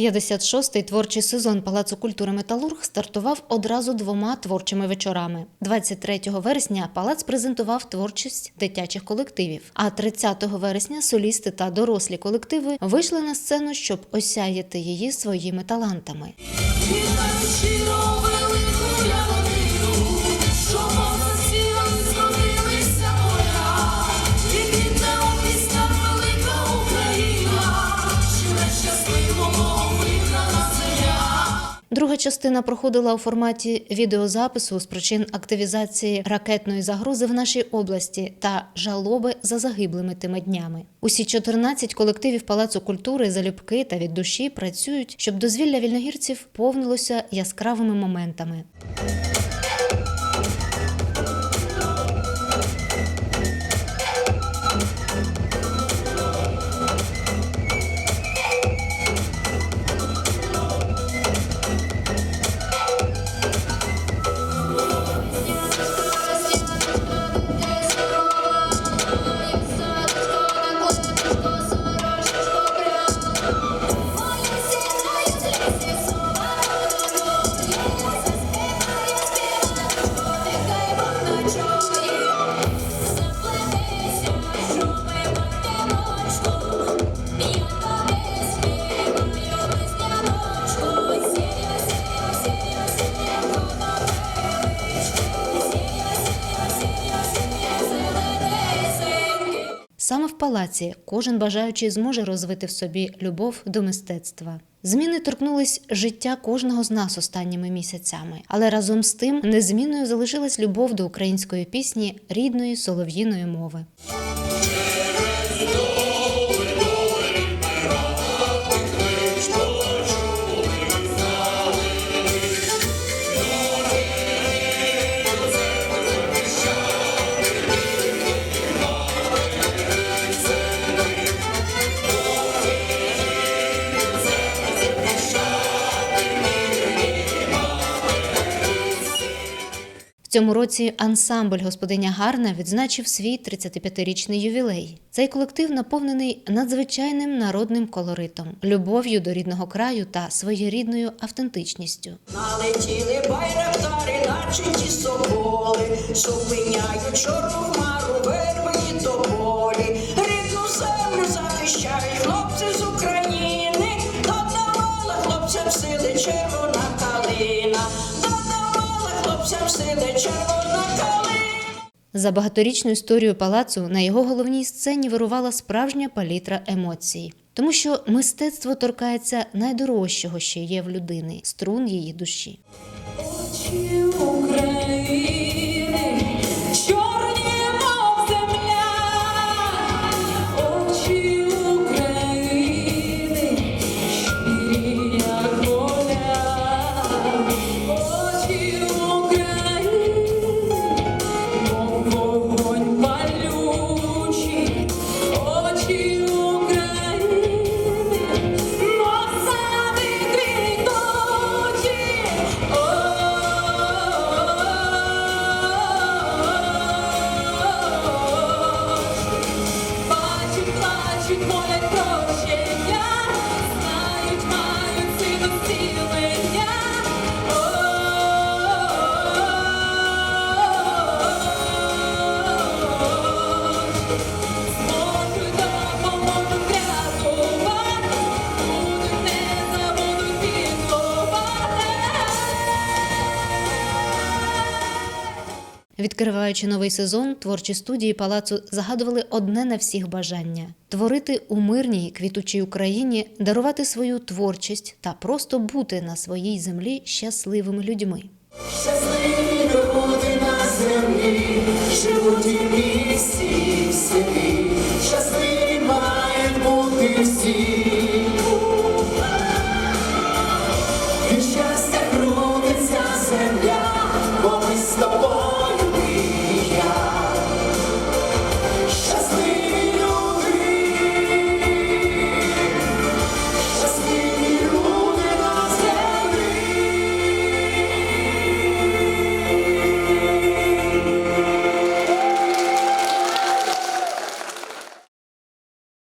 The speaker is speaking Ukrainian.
56-й творчий сезон Палацу культури Металург стартував одразу двома творчими вечорами. 23 вересня палац презентував творчість дитячих колективів. А 30 вересня солісти та дорослі колективи вийшли на сцену, щоб осяяти її своїми талантами. Друга частина проходила у форматі відеозапису з причин активізації ракетної загрози в нашій області та жалоби за загиблими тими днями. Усі 14 колективів Палацу культури залюбки та від душі працюють, щоб дозвілля вільногірців повнилося яскравими моментами. Саме в палаці кожен бажаючий зможе розвити в собі любов до мистецтва. Зміни торкнулись життя кожного з нас останніми місяцями, але разом з тим незмінною залишилась любов до української пісні рідної солов'їної мови. Цьому році ансамбль Господиня Гарна відзначив свій 35-річний ювілей. Цей колектив наповнений надзвичайним народним колоритом, любов'ю до рідного краю та своєрідною автентичністю. Налетіли байрактари, наче ті соболи, зупиняють чорну хмару, верби і тополі. Рідну землю захищають хлопці з України, додавала хлопцям сили червона калина, хлопцям сили червона калина. За багаторічну історію палацу на його головній сцені вирувала справжня палітра емоцій. Тому що мистецтво торкається найдорожчого, що є в людини струн її душі. Відкриваючи новий сезон, творчі студії палацу загадували одне на всіх бажання творити у мирній квітучій Україні, дарувати свою творчість та просто бути на своїй землі щасливими людьми. Щасливі люди на землі, живуть і